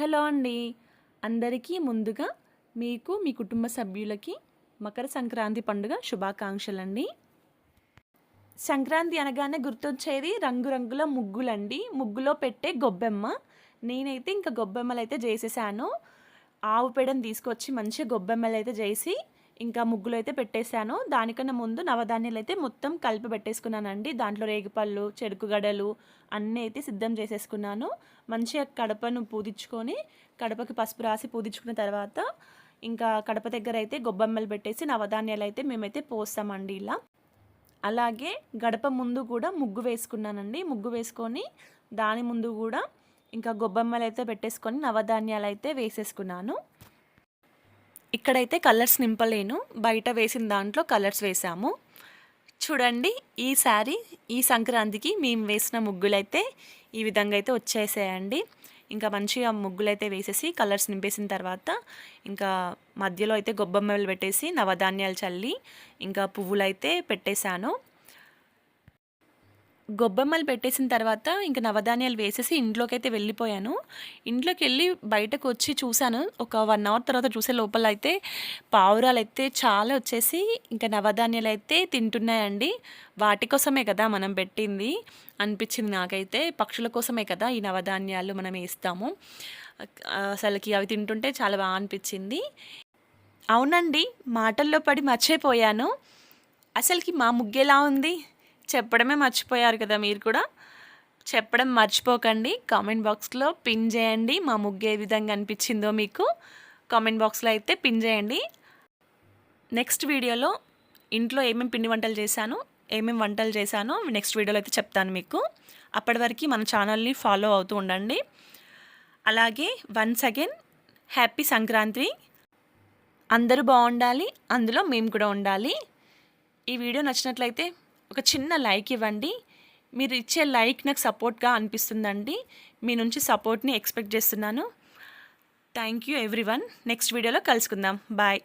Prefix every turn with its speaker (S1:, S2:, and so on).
S1: Hello అండి. అందరికీ ముందుగా మీకు మీ కుటుంబ సభ్యులకి మకర సంక్రాంతి పండుగ శుభాకాంక్షలండి. సంక్రాంతి అనగానే గుర్తొచ్చేది రంగురంగుల ముగ్గులండి. ముగ్గులో పెట్టే గొబ్బెమ్మ. నేనైతే ఇంకా గొబ్బెమ్మలు అయితే చేసేసాను. ఆవు పేడని తీసుకొచ్చి మంచిగా గొబ్బెమ్మలు అయితే చేసి ఇంకా ముగ్గులు అయితే పెట్టేశాను. దానికన్నా ముందు నవధాన్యాలు అయితే మొత్తం కలిపి పెట్టేసుకున్నానండి. దాంట్లో రేగిపళ్ళు చెరుకుగడలు అన్నీ అయితే సిద్ధం చేసేసుకున్నాను. మంచిగా కడపను పూదించుకొని కడపకి పసుపు రాసి పూదించుకున్న తర్వాత ఇంకా కడప దగ్గర అయితే గొబ్బెమ్మలు పెట్టేసి నవధాన్యాలు అయితే మేమైతే పోస్తామండి ఇలా. అలాగే గడప ముందు కూడా ముగ్గు వేసుకున్నానండి. ముగ్గు వేసుకొని దాని ముందు కూడా ఇంకా గొబ్బెమ్మలు అయితే పెట్టేసుకొని నవధాన్యాలు అయితే వేసేసుకున్నాను. ఇక్కడైతే కలర్స్ నింపలేను. బయట వేసిన దాంట్లో కలర్స్ వేసాము. చూడండి ఈసారి ఈ సంక్రాంతికి మేము వేసిన ముగ్గులైతే ఈ విధంగా అయితే వచ్చేసాయండి. ఇంకా మంచిగా ముగ్గులైతే వేసేసి కలర్స్ నింపేసిన తర్వాత ఇంకా మధ్యలో అయితే గొబ్బెమ్మలు పెట్టేసి నవధాన్యాలు చల్లి ఇంకా పువ్వులైతే పెట్టేశాను. గొబ్బెమ్మలు పెట్టేసిన తర్వాత ఇంకా నవధాన్యాలు వేసేసి ఇంట్లోకి అయితే వెళ్ళిపోయాను. ఇంట్లోకి వెళ్ళి బయటకు వచ్చి చూశాను. ఒక వన్ అవర్ తర్వాత చూసే లోపల అయితే పావురాలు అయితే చాలా వచ్చేసి ఇంకా నవధాన్యాలు అయితే తింటున్నాయండి. వాటి కోసమే కదా మనం పెట్టింది అనిపించింది నాకైతే. పక్షుల కోసమే కదా ఈ నవధాన్యాలు మనం వేస్తాము. అసలుకి అవి తింటుంటే చాలా బాగా అనిపించింది. అవునండి మాటల్లో పడి మర్చిపోయాను. అసలుకి మా ముగ్గెలా ఉంది? చెప్పడమే మర్చిపోయారు కదా మీరు కూడా? చెప్పడం మర్చిపోకండి. కామెంట్ బాక్స్లో పిన్ చేయండి. మా ముగ్గు ఏ విధంగా అనిపించిందో మీకు కామెంట్ బాక్స్లో అయితే పిన్ చేయండి. నెక్స్ట్ వీడియోలో ఇంట్లో ఏమేమి పిండి వంటలు చేశాను ఏమేమి వంటలు చేశానో నెక్స్ట్ వీడియోలో అయితే చెప్తాను మీకు. అప్పటి వరకు మన ఛానల్ని ఫాలో అవుతూ ఉండండి. అలాగే వన్స్ అగైన్ హ్యాపీ సంక్రాంతి. అందరూ బాగుండాలి అందులో మేము కూడా ఉండాలి. ఈ వీడియో నచ్చినట్లయితే ఒక చిన్న లైక్ ఇవ్వండి. మీరు ఇచ్చే లైక్ నాకు సపోర్ట్గా అనిపిస్తుందండి. మీ నుంచి సపోర్ట్ని ఎక్స్పెక్ట్ చేస్తున్నాను. Thank you everyone next వీడియోలో కలుసుకుందాం. బాయ్.